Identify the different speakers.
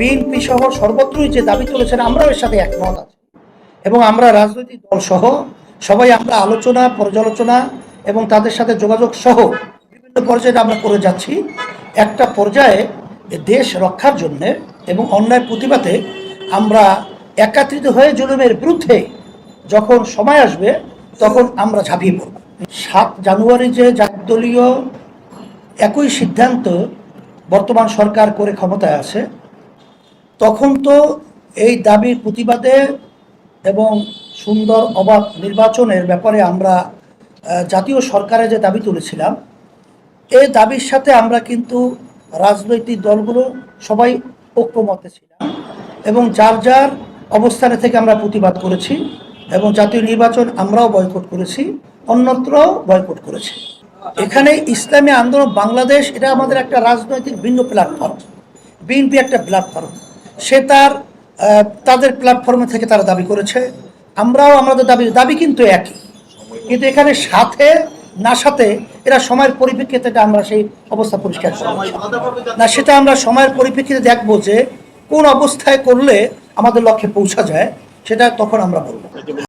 Speaker 1: BNP সহ সর্বত্রই যে দাবি তুলেছেন, আমরাও এর সাথে একমত আছি। এবং আমরা রাজনৈতিক দল সহ সবাই আমরা আলোচনা, পর্যালোচনা এবং তাদের সাথে যোগাযোগ সহ বিভিন্ন পর্যায়ে আমরা করে যাচ্ছি। একটা পর্যায়ে দেশ রক্ষার জন্যে এবং অন্যায় প্রতিবাদে আমরা একাত্রিত হয়ে জুলুমের বিরুদ্ধে যখন সময় আসবে, তখন আমরা ঝাঁপিয়ে পড়ব। সাত জানুয়ারি যে জাতীয় একই সিদ্ধান্ত বর্তমান সরকার করে ক্ষমতায় আছে তখন তো এই দাবির প্রতিবাদে এবং সুন্দর অবাধ নির্বাচনের ব্যাপারে আমরা জাতীয় সরকারে যে দাবি তুলেছিলাম, এই দাবির সাথে আমরা কিন্তু রাজনৈতিক দলগুলো সবাই ঐক্যমতে ছিলাম এবং যার যার অবস্থানে থেকে আমরা প্রতিবাদ করেছি এবং জাতীয় নির্বাচন আমরাও বয়কট করেছি, অন্যত্রও বয়কট করেছি। এখানে ইসলামী আন্দোলন, বাংলাদেশ, এটা আমাদের একটা রাজনৈতিক ভিন্ন প্ল্যাটফর্ম বিএনপি একটা প্ল্যাটফর্ম সে তার তাদের প্ল্যাটফর্মে থেকে তারা দাবি করেছে। আমরাও আমাদের দাবি দাবি কিন্তু একই। কিন্তু এখানে সাথে, না সাথে এরা সময়ের পরিপ্রেক্ষিতে আমরা সেই অবস্থা পরিষ্কার করব। না, সেটা আমরা সময়ের পরিপ্রেক্ষিতে দেখব যে কোন অবস্থায় করলে আমাদের লক্ষ্যে পৌঁছা যায়, সেটা তখন আমরা বলব।